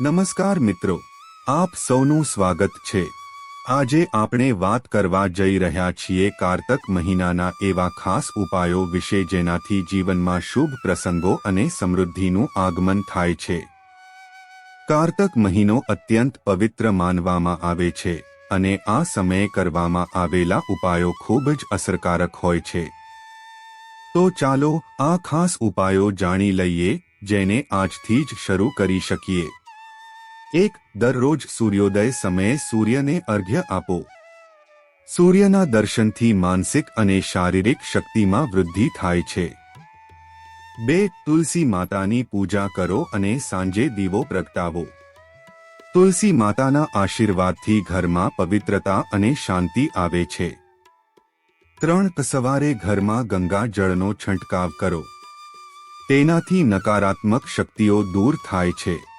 નમસ્કાર મિત્રો, આપ સૌનું સ્વાગત છે. આજે આપણે વાત કરવા જઈ રહ્યા છીએ કારતક મહિનાના એવા ખાસ ઉપાયો વિશે જેનાથી જીવનમાં શુભ પ્રસંગો અને સમૃદ્ધિનું આગમન થાય છે. કારતક મહિનો અત્યંત પવિત્ર માનવામાં આવે છે અને આ સમયે કરવામાં આવેલા ઉપાયો ખૂબ જ અસરકારક હોય છે. તો ચાલો આ ખાસ ઉપાયો જાણી લઈએ, જેને આજથી જ શરૂ કરી શકીએ. એક દરરોજ સૂર્યોદય સમયે સૂર્યને અર્ઘ્ય આપો. સૂર્યના દર્શનથી માનસિક અને શારીરિક શક્તિમાં વૃદ્ધિ થાય છે. બે, તુલસી માતાની પૂજા કરો અને સાંજે દીવો પ્રગટાવો. તુલસી માતાના આશીર્વાદથી ઘરમાં પવિત્રતા અને શાંતિ આવે છે. ત્રણ, સવારે ઘરમાં ગંગા જળનો છંટકાવ કરો. તેનાથી નકારાત્મક શક્તિઓ દૂર થાય છે.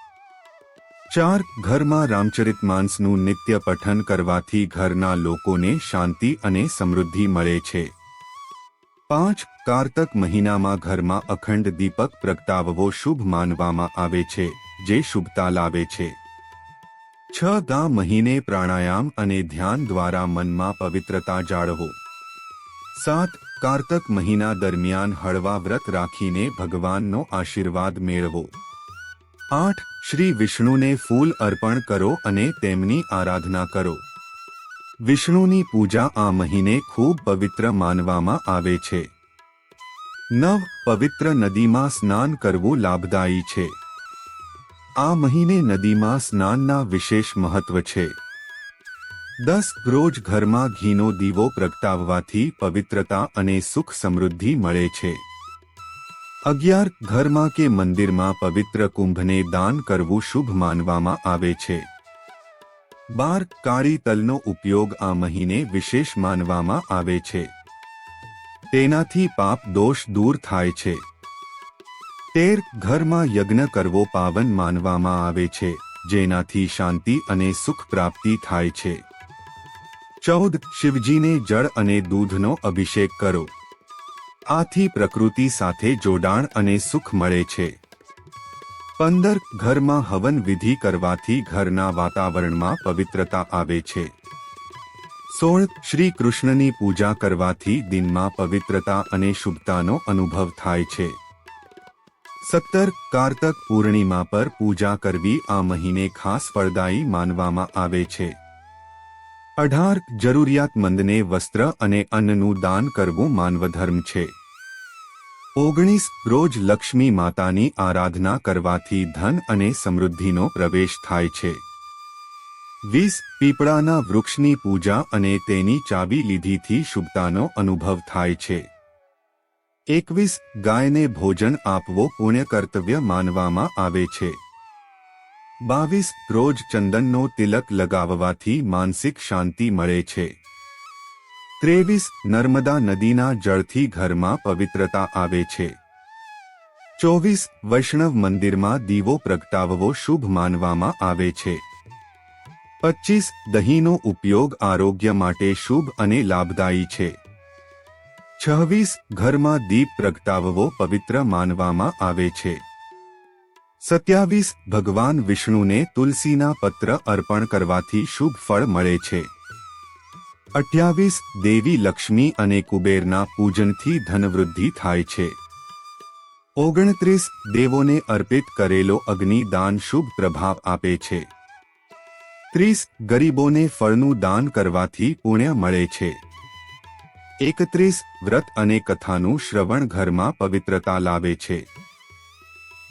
ચાર ઘરમાં રામચરિતમાનસનું નિત્ય પઠન કરવાથી ઘરના લોકોને શાંતિ અને સમૃદ્ધિ મળે છે. પાંચ કારતક મહિનામાં ઘરમાં અખંડ દીપક પ્રગટાવવો શુભ માનવામાં આવે છે, જે શુભતા લાવે છે. છ ગા મહિને પ્રાણાયામ અને ધ્યાન દ્વારા મનમાં પવિત્રતા જાળવો. સાત કારતક મહિના દરમિયાન હળવા વ્રત રાખીને ભગવાનનો આશીર્વાદ મેળવો. આઠ શ્રી વિષ્ણુને ફૂલ અર્પણ કરો અને તેમની આરાધના કરો. વિષ્ણુની પૂજા આ મહિને ખૂબ પવિત્ર માનવામાં આવે છે. નવ પવિત્ર નદીમાં સ્નાન કરવું લાભદાયી છે. આ મહિને નદીમાં સ્નાનના વિશેષ મહત્વ છે. દસ રોજ ઘરમાં ઘીનો દીવો પ્રગટાવવાથી પવિત્રતા અને સુખ સમૃદ્ધિ મળે છે. અગિયાર ઘરમાં કે મંદિરમાં પવિત્ર કુંભને દાન કરવું શુભ માનવામાં આવે છે. બાર કાળી તલનો ઉપયોગ આ મહિને વિશેષ માનવામાં આવે છે. તેનાથી પાપ દોષ દૂર થાય છે. તેર ઘરમાં યજ્ઞ કરવો પાવન માનવામાં આવે છે, જેનાથી શાંતિ અને સુખ પ્રાપ્તિ થાય છે. ચૌદ શિવજીને જળ અને દૂધનો અભિષેક કરો. આથી પ્રકૃતિ સાથે જોડાણ અને સુખ મળે છે. પંદર ઘરમાં હવન વિધિ કરવાથી ઘરના વાતાવરણમાં પવિત્રતા આવે છે. સોળ શ્રી કૃષ્ણની પૂજા કરવાથી દિનમાં પવિત્રતા અને શુભતાનો અનુભવ થાય છે. સત્તર કારતક પૂર્ણિમા પર પૂજા કરવી આ મહિને ખાસ ફળદાયી માનવામાં આવે છે. અઢાર જરૂરિયાતમંદને વસ્ત્ર અને અન્નનું દાન કરવું માનવધર્મ છે. ઓગણીસ રોજ લક્ષ્મી માતાની આરાધના કરવાથી ધન અને સમૃદ્ધિનો પ્રવેશ થાય છે. વીસ પીપળાના વૃક્ષની પૂજા અને તેની ચાવી લીધીથી શુભતાનો અનુભવ થાય છે. એકવીસ ગાયને ભોજન આપવો પુણ્ય કર્તવ્ય માનવામાં આવે છે. બાવીસ રોજ ચંદનનો તિલક લગાવવાથી માનસિક શાંતિ મળે છે. ત્રેવીસ નર્મદા નદીના જળથી ઘરમાં પવિત્રતા આવે છે. ચોવીસ વૈષ્ણવ મંદિરમાં દીવો પ્રગટાવવો શુભ માનવામાં આવે છે. પચીસ દહીંનો ઉપયોગ આરોગ્ય માટે શુભ અને લાભદાયી છે. છવ્વીસ ઘરમાં દીપ પ્રગટાવવો પવિત્ર માનવામાં આવે છે. સત્યાવીસ, ભગવાન વિષ્ણુને તુલસીના પત્ર અર્પણ કરવાથી શુભ ફળ મળે છે. અઠ્યાવીસ, દેવી લક્ષ્મી અને કુબેરના પૂજનથી ધનવૃદ્ધિ થાય છે. ઓગણત્રીસ, દેવોને અર્પિત કરેલો અગ્નિ દાન શુભ પ્રભાવ આપે છે. ત્રીસ, ગરીબોને ફળનું દાન કરવાથી પુણ્ય મળે છે. એકત્રીસ, વ્રત અને કથાનું શ્રવણ ઘરમાં પવિત્રતા લાવે છે.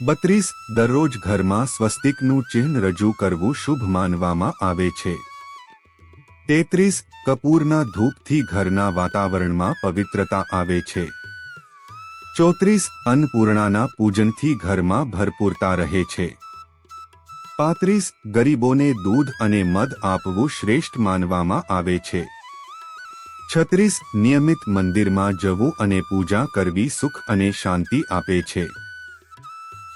બત્રીસ દરરોજ ઘરમાં સ્વસ્તિકનું ચિહ્ન રજૂ કરવું શુભ માનવામાં આવે છે. તેત્રીસ કપૂરના ધૂપથી ઘરના વાતાવરણમાં પવિત્રતા આવે છે. ચોત્રીસ અન્નપૂર્ણાના પૂજનથી ઘરમાં ભરપૂરતા રહે છે. પાંત્રીસ ગરીબોને દૂધ અને મધ આપવું શ્રેષ્ઠ માનવામાં આવે છે. છત્રીસ નિયમિત મંદિરમાં જવું અને પૂજા કરવી સુખ અને શાંતિ આપે છે.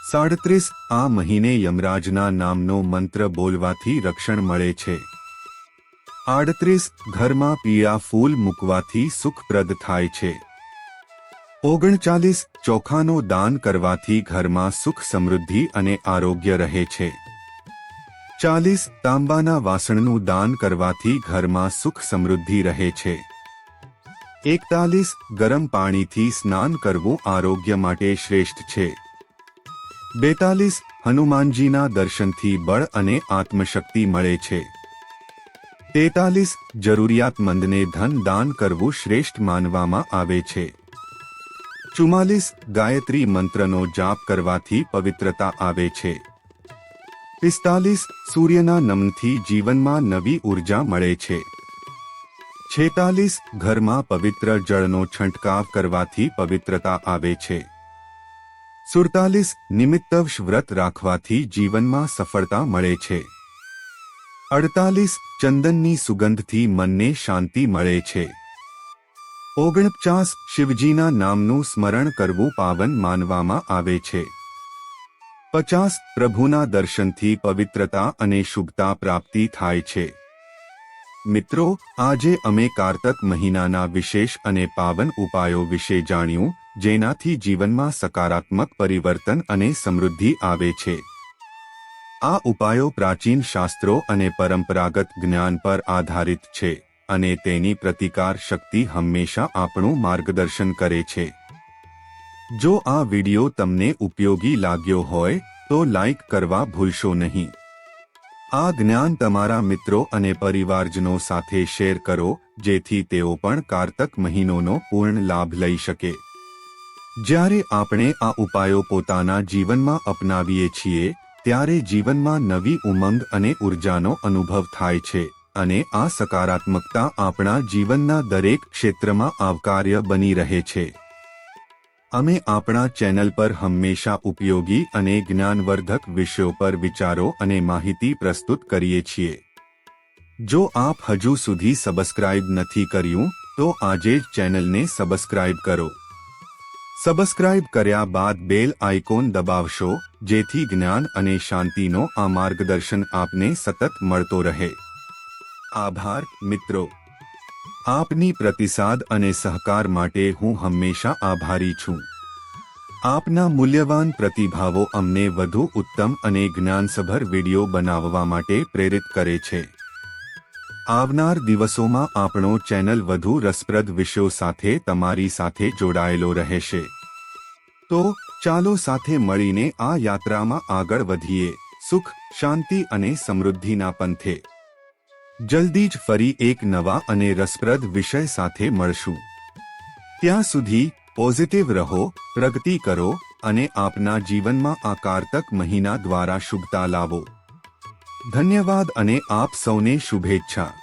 સાડત્રીસ આ મહિને યમરાજના નામનો મંત્ર બોલવાથી રક્ષણ મળે છે. આડત્રીસ ઘરમાં પીળા ફૂલ મૂકવાથી સુખપ્રદ થાય છે. ઓગણચાલીસ ચોખાનો દાન કરવાથી ઘરમાં સુખ સમૃદ્ધિ અને આરોગ્ય રહે છે. ચાલીસ તાંબાના વાસણનું દાન કરવાથી ઘરમાં સુખ સમૃદ્ધિ રહે છે. એકતાલીસ ગરમ પાણીથી સ્નાન કરવું આરોગ્ય માટે શ્રેષ્ઠ છે. બેતાલીસ હનુમાનજીના દર્શનથી બળ અને આત્મશક્તિ મળે છે. તેતાલીસ જરૂરિયાતમંદને ધન દાન કરવું શ્રેષ્ઠ માનવામાં આવે છે. ચુમ્માલીસ ગાયત્રી મંત્રનો જાપ કરવાથી પવિત્રતા આવે છે. પિસ્તાલીસ સૂર્યના નમનથી જીવનમાં નવી ઊર્જા મળે છે. છેતાલીસ ઘરમાં પવિત્ર જળનો છંટકાવ કરવાથી પવિત્રતા આવે છે. સુડતાલીસ નિમિત્તવશ વ્રત રાખવાથી જીવનમાં સફળતા મળે છે. અડતાલીસ ચંદનની સુગંધથી મનને શાંતિ મળે છે. ઓગણપચાસ શિવજીના નામનું સ્મરણ કરવું પાવન માનવામાં આવે છે. પચાસ પ્રભુના દર્શનથી પવિત્રતા અને શુભતા પ્રાપ્તિ થાય છે. મિત્રો, આજે અમે કારતક મહિનાના વિશેષ અને પાવન ઉપાયો વિશે જાણ્યું જેનાથી જીવનમાં સકારાત્મક પરિવર્તન અને સમૃદ્ધિ આવે છે. આ ઉપાયો પ્રાચીન શાસ્ત્રો અને પરંપરાગત જ્ઞાન પર આધારિત છે અને તેની પ્રતિકાર શક્તિ હંમેશા આપણું માર્ગદર્શન કરે છે. જો આ વિડિયો તમને ઉપયોગી લાગ્યો હોય, તો લાઈક કરવા ભૂલશો નહીં. આ જ્ઞાન તમારા મિત્રો અને પરિવારજનો સાથે શેર કરો, જેથી તેઓ પણ કારતક મહિનોનો પૂર્ણ લાભ લઈ શકે. જ્યારે આપણે આ ઉપાયો પોતાના જીવનમાં અપનાવીએ છીએ, ત્યારે જીવનમાં નવી ઉમંગ અને ઉર્જાનો અનુભવ થાય છે અને આ સકારાત્મકતા આપણા જીવનના દરેક ક્ષેત્રમાં આવકાર્ય બની રહે છે. અમે આપણા ચેનલ પર હંમેશા ઉપયોગી અને જ્ઞાનવર્ધક વિષયો પર વિચારો અને માહિતી પ્રસ્તુત કરીએ છીએ. જો આપ હજુ સુધી સબસ્ક્રાઇબ નથી કર્યું, તો આજે જ ચેનલને સબસ્ક્રાઇબ કરો. સબસ્ક્રાઇબ કર્યા બાદ બેલ આઇકોન દબાવશો, જેથી જ્ઞાન અને શાંતિનો આ માર્ગદર્શન આપને સતત મળતો રહે. આભાર, મિત્રો. આપની પ્રતિસાદ અને સહકાર માટે હું હંમેશા આભારી છું. આપના મૂલ્યવાન પ્રતિભાવો અમને વધુ ઉત્તમ અને જ્ઞાનસભર વિડિયો બનાવવા માટે પ્રેરિત કરે છે. આવનાર દિવસોમાં આપણો ચેનલ વધુ રસપ્રદ વિષયો સાથે તમારી સાથે જોડાયેલો રહેશે. તો, ચાલો સાથે મળીને આ યાત્રામાં આગળ વધીએ. સુખ, શાંતિ અને સમૃદ્ધિના પંથે. જલ્દી જ ફરી એક નવા અને રસપ્રદ વિષય સાથે મળશું. ત્યાં સુધી, પોઝિટિવ રહો, પ્રગતિ કરો અને આપના જીવનમાં આ કારતક મહિના દ્વારા શુભતા લાવો. ધન્યવાદ અને આપ સૌને શુભેચ્છા.